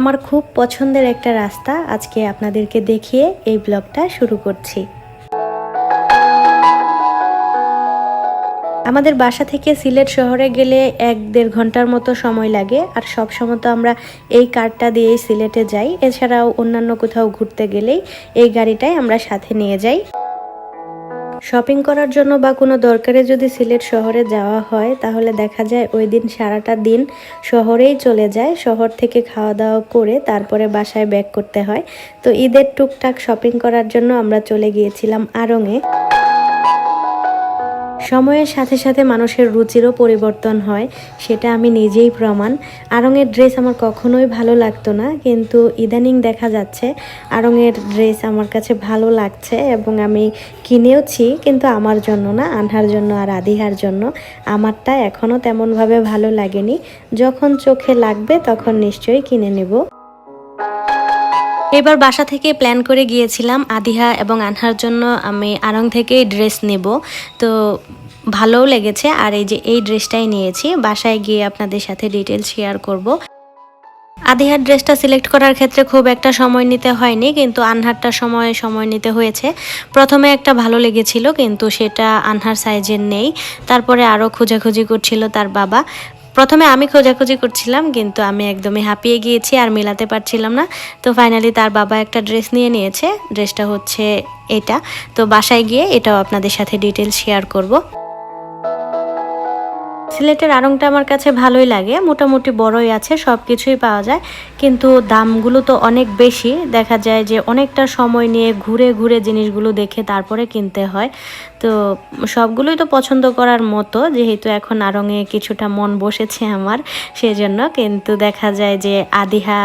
আমার খুব পছন্দের একটা রাস্তা আজকে আপনাদেরকে দেখিয়ে এই ব্লগটা শুরু করছি। আমাদের বাসা থেকে সিলেট শহরে গেলে এক দেড় ঘণ্টার মতো সময় লাগে, আর সব সময় তো আমরা এই কারটা দিয়েই সিলেটে যাই। এছাড়াও অন্যান্য কোথাও ঘুরতে গেলেই এই গাড়িটাই আমরা সাথে নিয়ে যাই। শপিং করার জন্য বা কোনো দরকারে যদি সিলেট শহরে যাওয়া হয়, তাহলে দেখা যায় ওই দিন সারাটা দিন শহরেই চলে যায়। শহর থেকে খাওয়া দাওয়া করে তারপরে বাসায় ব্যাক করতে হয়। তো ঈদের টুকটাক শপিং করার জন্য আমরা চলে গিয়েছিলাম আড়ংয়ে সময়ের সাথে সাথে মানুষের রুচিরও পরিবর্তন হয়, সেটা আমি নিজেই প্রমাণ। আড়ংয়ের ড্রেস আমার কখনোই ভালো লাগতো না, কিন্তু ইদানিং দেখা যাচ্ছে আড়ংয়ের ড্রেস আমার কাছে ভালো লাগছে এবং আমি কিনেওছি, কিন্তু আমার জন্য না, আনহার জন্য আর আদিহার জন্য আমারটা এখনও তেমনভাবে ভালো লাগেনি। যখন চোখে লাগবে তখন নিশ্চয়ই কিনে নেব। এবার বাসা থেকে প্ল্যান করে গিয়েছিলাম আদিহা এবং আনহার জন্য আমি আরং থেকেই ড্রেস নেব। তো ভালোও লেগেছে, আর এই যে এই ড্রেসটাই নিয়েছি। বাসায় গিয়ে আপনাদের সাথে ডিটেলস শেয়ার করব। আদিহার ড্রেসটা সিলেক্ট করার ক্ষেত্রে খুব একটা সময় নিতে হয়নি, কিন্তু আনহারটা সময় সময় নিতে হয়েছে। প্রথমে একটা ভালো লেগেছিল, কিন্তু সেটা আনহার সাইজের নেই। তারপরে আরও খোঁজাখুঁজি করছিল তার বাবা। প্রথমে আমি খোঁজাখুঁজি করছিলাম, কিন্তু আমি একদমই হাঁপিয়ে গিয়েছি আর মেলাতে পারছিলাম না। তো ফাইনালি তার বাবা একটা ড্রেস নিয়ে নিয়েছে, ড্রেসটা হচ্ছে এটা। তো বাসায় গিয়ে এটাও আপনাদের সাথে ডিটেলস শেয়ার করব। সিলেটের আরংটা আমার কাছে ভালোই লাগে। মোটামুটি বড়ই আছে সব কিছুই পাওয়া যায়। কিন্তু দামগুলো তো অনেক বেশি। দেখা যায় যে অনেকটা সময় নিয়ে ঘুরে ঘুরে জিনিসগুলো দেখে তারপরে কিনতে হয়। তো সবগুলোই তো পছন্দ করার মতো, যেহেতু এখন আড়ংয়ে কিছুটা মন বসেছে আমার, সেজন্য। কিন্তু দেখা যায় যে আদিহা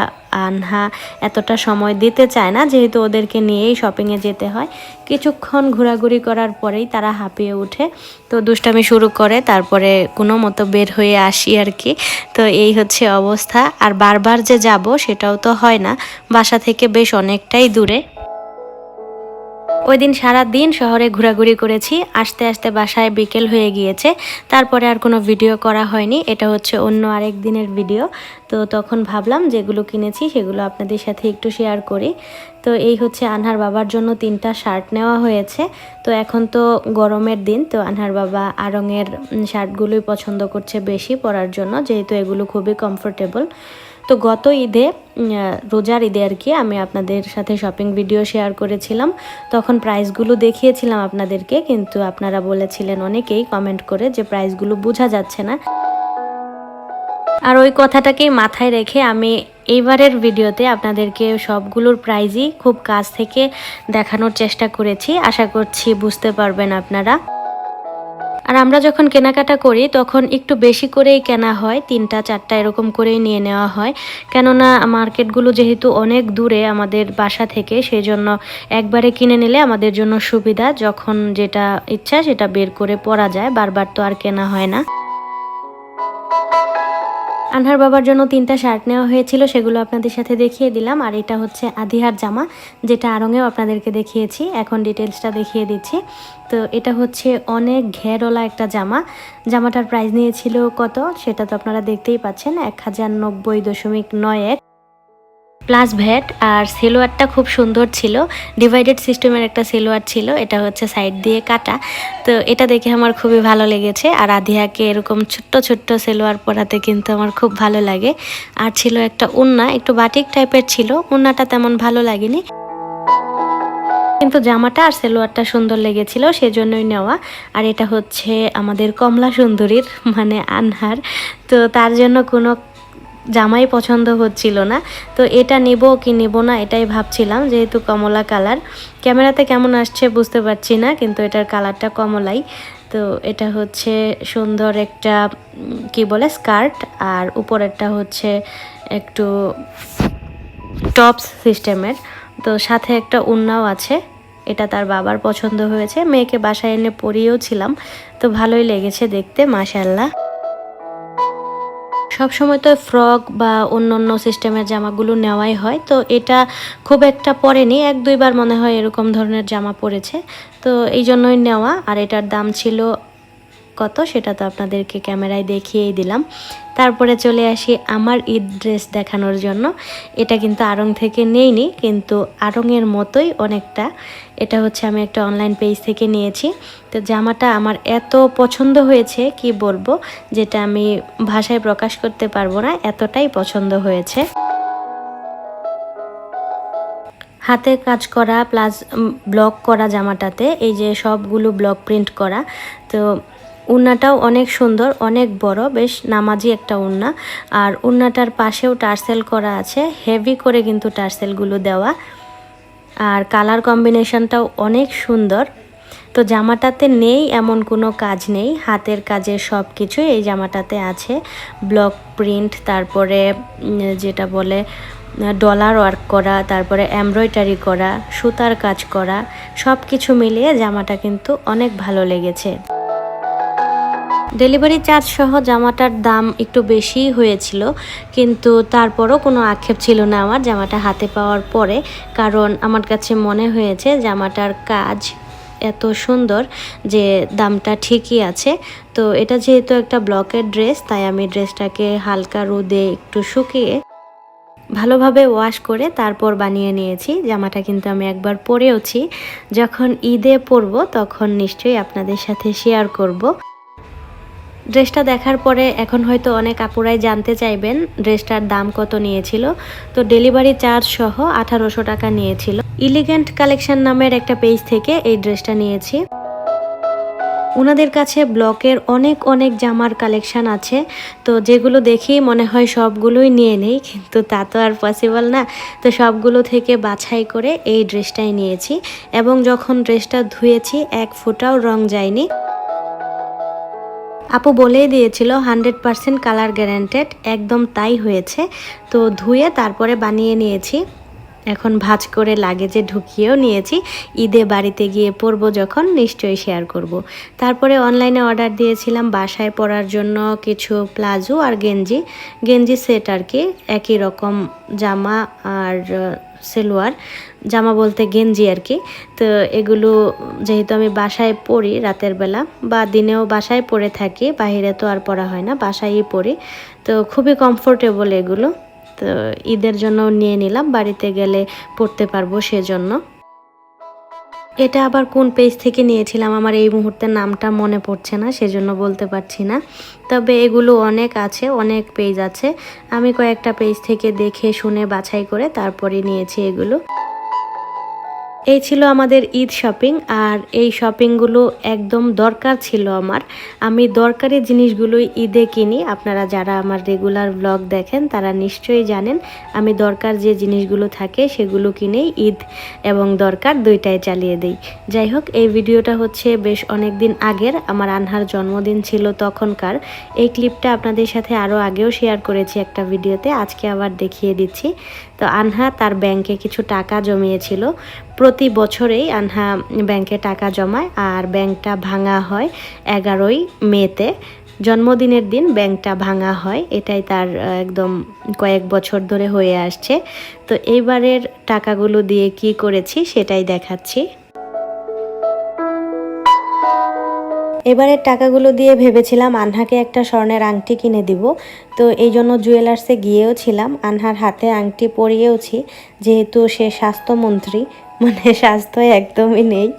আনহা এতটা সময় দিতে চায় না, যেহেতু ওদেরকে নিয়েই শপিংয়ে যেতে হয়। কিছুক্ষণ ঘোরাঘুরি করার পরেই তারা হাঁপিয়ে উঠে তো দুষ্টামি শুরু করে, তারপরে কোনো মতো বের হয়ে আসি আর কি। তো এই হচ্ছে অবস্থা। আর বারবার যে যাব সেটাও তো হয় না। বাসা থেকে বেশ অনেকটাই দূরে। ওই দিন সারা দিন শহরে ঘোরাঘুরি করেছি, আসতে আসতে বাসায় বিকেল হয়ে গিয়েছে, তারপরে আর কোনো ভিডিও করা হয়নি, এটা হচ্ছে অন্য আরেক দিনের ভিডিও। তো তখন ভাবলাম যেগুলো কিনেছি সেগুলো আপনাদের সাথে একটু শেয়ার করি। তো এই হচ্ছে আনহার বাবার জন্য তিনটা শার্ট নেওয়া হয়েছে। তো এখন তো গরমের দিন, তো আনহার বাবা আরঙের শার্টগুলোই পছন্দ করছে বেশি পরার জন্য, যেহেতু এগুলো খুবই কমফোর্টেবল তো গত ঈদে রোজার ঈদে আর কি আমি আপনাদের সাথে শপিং ভিডিও শেয়ার করেছিলাম। তখন প্রাইসগুলো দেখিয়েছিলাম আপনাদেরকে, কিন্তু আপনারা বলেছিলেন অনেকেই কমেন্ট করে যে প্রাইসগুলো বোঝা যাচ্ছে না। আর ওই কথাটাকেই মাথায় রেখে আমি এইবারের ভিডিওতে আপনাদেরকে সবগুলোর প্রাইজই খুব কাছ থেকে দেখানোর চেষ্টা করেছি। আশা করছি বুঝতে পারবেন আপনারা। আর আমরা যখন কেনাকাটা করি, তখন একটু বেশি করেই কেনা হয়, তিনটা, চারটা এরকম করেই নিয়ে নেওয়া হয়। কেননা মার্কেটগুলো যেহেতু অনেক দূরে আমাদের বাসা থেকে সেই জন্য একবারে কিনে নিলে আমাদের জন্য সুবিধা, যখন যেটা ইচ্ছা সেটা বের করে পরা যায়, বারবার তো আর কেনা হয় না। আনহার বাবার জন্য তিনটা শার্ট নেওয়া হয়েছিল, সেগুলো আপনাদের সাথে দেখিয়ে দিলাম। আর এটা হচ্ছে আধিহার জামা, যেটা আরঙেও আপনাদেরকে দেখিয়েছি। এখন ডিটেলসটা দেখিয়ে দিচ্ছি। তো এটা হচ্ছে অনেক ঘেরওয়ালা একটা জামা। জামাটার প্রাইস নিয়েছিল কত, সেটা তো আপনারা দেখতেই পাচ্ছেন, এক হাজার নব্বই দশমিক নয় এক। প্লাস ভ্যাট আর সেলোয়ারটা খুব সুন্দর ছিল। ডিভাইডেড সিস্টেমের একটা সেলোয়ার ছিল, এটা হচ্ছে সাইড দিয়ে কাটা। তো এটা দেখে আমার খুবই ভালো লেগেছে আর আধিয়াকে এরকম ছোট্ট ছোট্ট সেলোয়ার পরাতে কিন্তু আমার খুব ভালো লাগে। আর ছিল একটা উন্না, একটু বাটিক টাইপের ছিল, উন্নাটা তেমন ভালো লাগেনি। কিন্তু জামাটা আর সেলোয়ারটা সুন্দর লেগেছিল, সেজন্যই নেওয়া। আর এটা হচ্ছে আমাদের কমলা সুন্দরীর মানে আনহার। তো তার জন্য কোনো জামাই পছন্দ হচ্ছিল না। তো এটা নেব কি নেব না এটাই ভাবছিলাম, যেহেতু কমলা কালার। ক্যামেরাতে কেমন আসছে বুঝতে পারছি না, কিন্তু এটার কালারটা কমলাই। তো এটা হচ্ছে সুন্দর একটা কি বলে, স্কার্ট, আর উপরেরটা হচ্ছে একটু টপস সিস্টেমের। তো সাথে একটা উন্নাও আছে, এটা তার বাবার পছন্দ হয়েছে। মেয়েকে বাসায় এনে পরিয়েও ছিলাম, তো ভালোই লেগেছে দেখতে মাশাল্লাহ সবসময় তো ফ্রক বা অন্য অন্য সিস্টেমের জামাগুলো নেওয়াই হয়, তো এটা খুব একটা পরেনি এক দুইবার মনে হয় এরকম ধরনের জামা পরেছে তো এই জন্যই নেওয়া। আর এটার দাম ছিল কত সেটা তো আপনাদেরকে ক্যামেরায় দেখিয়েই দিলাম। তারপরে চলে আসি আমার ঈদ ড্রেস দেখানোর জন্য। এটা কিন্তু আড়ং থেকে নেইনি, কিন্তু আড়ংয়ের মতোই অনেকটা। এটা হচ্ছে আমি একটা অনলাইন পেজ থেকে নিয়েছি। তো জামাটা আমার এত পছন্দ হয়েছে, কি বলব, যেটা আমি ভাষায় প্রকাশ করতে পারব না, এতটাই পছন্দ হয়েছে। হাতে কাজ করা প্লাস ব্লক করা জামাটাতে, এই যে সবগুলো ব্লক প্রিন্ট করা, তো উন্নাটাও অনেক সুন্দর, অনেক বড়, বেশ নামাজি একটা উন্না। আর উন্নাটার পাশেও টার্সেল করা আছে, হেভি করে কিন্তু টার্সেলগুলো দেওয়া। আর কালার কম্বিনেশনটাও অনেক সুন্দর। তো জামাটাতে নেই, এমন কোনো কাজ নেই। হাতের কাজের সব কিছুই এই জামাটাতে আছে। ব্লক প্রিন্ট, তারপরে যেটা বলে, ডলার ওয়ার্ক করা, তারপরে এমব্রয়ডারি করা, সুতার কাজ করা সব কিছু মিলিয়ে জামাটা কিন্তু অনেক ভালো লেগেছে। ডেলিভারি চার্জ সহ জামাটার দাম একটু বেশিই হয়েছিল, কিন্তু তারপরও কোনো আক্ষেপ ছিল না আমার জামাটা হাতে পাওয়ার পরে। কারণ আমার কাছে মনে হয়েছে জামাটার কাজ এত সুন্দর যে দামটা ঠিকই আছে। তো এটা যেহেতু একটা ব্লকের ড্রেস, তাই আমি ড্রেসটাকে হালকা রোদে একটু শুকিয়ে ভালোভাবে ওয়াশ করে তারপর বানিয়ে নিয়েছি। জামাটা কিন্তু আমি একবার পরেওছি। যখন ঈদে পরবো, তখন নিশ্চয়ই আপনাদের সাথে শেয়ার করব। ড্রেসটা দেখার পরে এখন হয়তো অনেক আপুরাই জানতে চাইবেন ড্রেসটার দাম কত নিয়েছিল। তো ডেলিভারি চার্জ সহ আঠারোশো টাকা নিয়েছিল। ইলিগেন্ট কালেকশন নামের একটা পেজ থেকে এই ড্রেসটা নিয়েছি। ওনাদের কাছে ব্লকের অনেক অনেক জামার কালেকশন আছে। তো যেগুলো দেখি মনে হয় সবগুলোই নিয়ে নেই, কিন্তু তা তো আর পসিবল না। তো সবগুলো থেকে বাছাই করে এই ড্রেসটাই নিয়েছি। এবং যখন ড্রেসটা ধুয়েছি, এক ফুটাও রং যায়নি। আপু বলেই দিয়েছিল, হান্ড্রেড পারসেন্ট কালার গ্যারান্টেড। একদম তাই হয়েছে। তো ধুয়ে তারপরে বানিয়ে নিয়েছি। এখন ভাজ করে লাগেজে ঢুকিয়েও নিয়েছি। ঈদে বাড়িতে গিয়ে পরবো যখন, নিশ্চয়ই শেয়ার করব। তারপরে অনলাইনে অর্ডার দিয়েছিলাম বাসায় পরার জন্য কিছু প্লাজো আর গেঞ্জি। গেঞ্জি সেট আর কি, একই রকম জামা আর সেলোয়ার, জামা বলতে গেঞ্জি আর কি। তো এগুলো যেহেতু আমি বাসায় পড়ি রাতের বেলা, বা দিনেও বাসায় পরে থাকি, বাহিরে তো আর পরা হয় না, বাসায়ই পরি। তো খুবই কমফোর্টেবল এগুলো। তো ঈদের জন্য নিয়ে নিলাম, বাড়িতে গেলে পড়তে পারব সেজন্য। এটা আবার কোন পেজ থেকে নিয়েছিলাম? আমার এই মুহূর্তে নামটা মনে পড়ছে না, সেজন্য বলতে পারছি না। তবে এগুলো অনেক আছে, অনেক পেজ আছে। আমি কয়েকটা পেজ থেকে দেখে, শুনে, বাছাই করে তারপরে নিয়েছি এগুলো। এই ছিল আমাদের ঈদ শপিং, আর এই শপিংগুলো একদম দরকার ছিল আমার। আমি দরকারি জিনিসগুলোই ঈদে কিনি। আপনারা যারা আমার রেগুলার ব্লগ দেখেন, তারা নিশ্চয়ই জানেন, আমি দরকার যে জিনিসগুলো থাকে সেগুলো কিনেই ঈদ এবং দরকার দুইটাই চালিয়ে দিই। যাই হোক, এই ভিডিওটা হচ্ছে বেশ অনেক দিন আগের। আমার আনহার জন্মদিন ছিল তখনকার। এই ক্লিপটা আপনাদের সাথে আরও আগেও শেয়ার করেছি একটা ভিডিওতে। আজকে আবার দেখিয়ে দিচ্ছি। তো আনহা তার ব্যাংকে কিছু টাকা জমিয়েছিল। প্রতি বছরেই আনহা ব্যাংকে টাকা জমায় আর ব্যাংকটা ভাঙা হয় এগারোই মেতে। জন্মদিনের দিন ব্যাংকটা ভাঙা হয়, এটাই তার একদম কয়েক বছর ধরে হয়ে আসছে। তো এইবারের টাকাগুলো দিয়ে কি করেছি সেটাই দেখাচ্ছি। এবারের টাকাগুলো দিয়ে ভেবেছিলাম আনহাকে একটা স্বর্ণের আংটি কিনে দিব, তো এই জন্য জুয়েলার্সে গিয়েও ছিলাম। আনহার হাতে আংটি পরিয়েওছি, যেহেতু সে স্বাস্থ্যমন্ত্রী মানে স্বাস্থ্য একদমই নেই,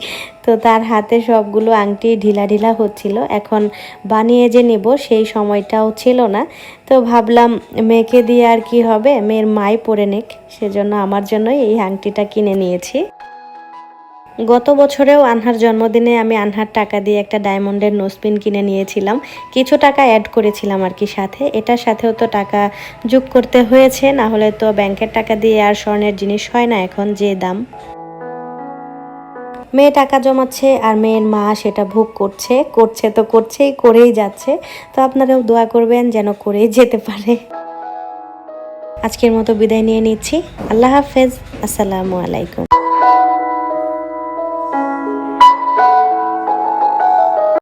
তো তার হাতে সবগুলো আংটি ঢিলা ঢিলা হচ্ছিল। এখন বানিয়ে যে নেব সেই সময়টাও ছিল না, তো ভাবলাম মেয়েকে দিয়ে আর কি হবে, মেয়ের মাই পরে নেক, সেজন্য আমার জন্যই এই আংটিটা কিনে নিয়েছি। গত বছরেও আনহার জন্মদিনে আমি আনহার টাকা দিয়ে একটা ডায়মন্ডের নোসপিন কিনে নিয়েছিলাম। কিছু টাকা অ্যাড করেছিলাম আর কি সাথে। এটার সাথেও তো টাকা যোগ করতে হয়েছে, না হলে তো ব্যাংকের টাকা দিয়ে আর স্বর্ণের জিনিস হয় না এখন যে দাম। মেয়ে টাকা জমাচ্ছে আর মেয়ের মা সেটা ভোগ করছে। করছে তো করছেই, করেই যাচ্ছে। তো আপনারাও দোয়া করবেন যেন করেই যেতে পারে। আজকের মতো বিদায় নিয়ে নিচ্ছি। আল্লাহ হাফেজ। আসসালামু আলাইকুম।